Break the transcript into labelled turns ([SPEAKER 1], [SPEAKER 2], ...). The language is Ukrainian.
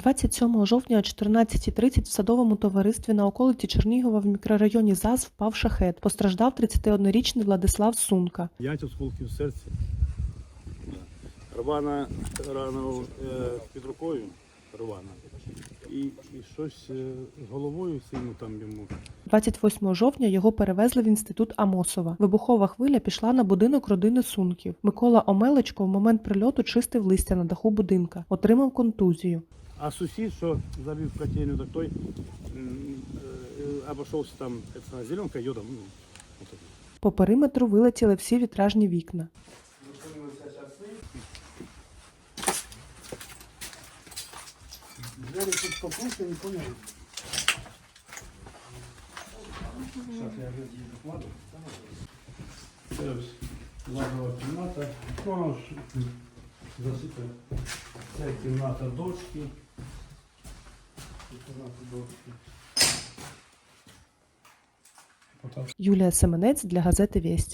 [SPEAKER 1] 27 жовтня о 14.30 в садовому товаристві на околиці Чернігова в мікрорайоні ЗАЗ впав шахет. Постраждав 31-річний Владислав Сунка.
[SPEAKER 2] П'ять осколків в серці. Рвана рана е, під рукою, рвана. І, і щось е, з головою сильно там йому.
[SPEAKER 1] 28 жовтня його перевезли в інститут Амосова. Вибухова хвиля пішла на будинок родини Сунків. Микола Омелечко в момент прильоту чистив листя на даху будинка, отримав контузію.
[SPEAKER 2] А сусід, що забив котельню, так той е, обійшовся там це, зеленка йодом. Ну.
[SPEAKER 1] По периметру вилетіли всі вітражні вікна.
[SPEAKER 2] Двері тут попусти, не поняли. Сейчас я вкладу. Це ось лагова кімната. Ну, засипає. Це кімната дочки. Кімната дочки.
[SPEAKER 1] Юлія Семенець для газети Вість.